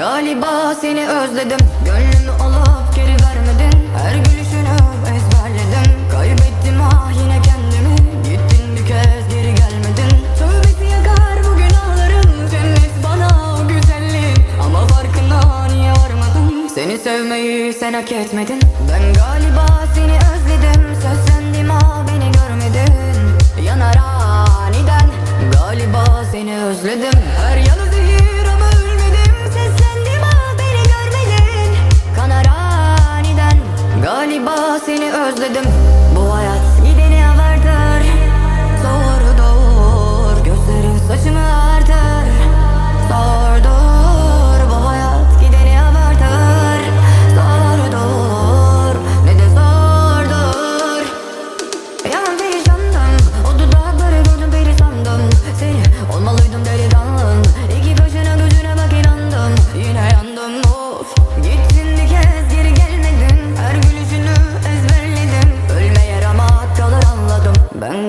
Galiba seni özledim. Gönlümü alıp geri vermedin. Her gülüşünü ezberledim Kaybettim ah yine kendimi. Gittin bir kez geri gelmedin. Tövbesi yakar bu günahlarım Cennet bana o güzellik Ama farkına niye varmadın? Seni sevmeyi sen hak etmedin. Ben galiba seni özledim seni özledim. Bu hayat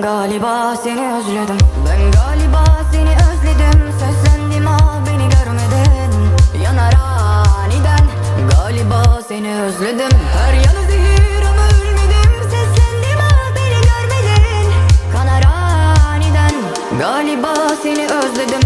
Galiba seni özledim. Ben galiba seni özledim. Seslendim ah beni görmedin. Yanar aniden. Galiba seni özledim. Her yanı zehir ama ölmedim. Seslendim ah beni görmedin. Kanar aniden. Galiba seni özledim.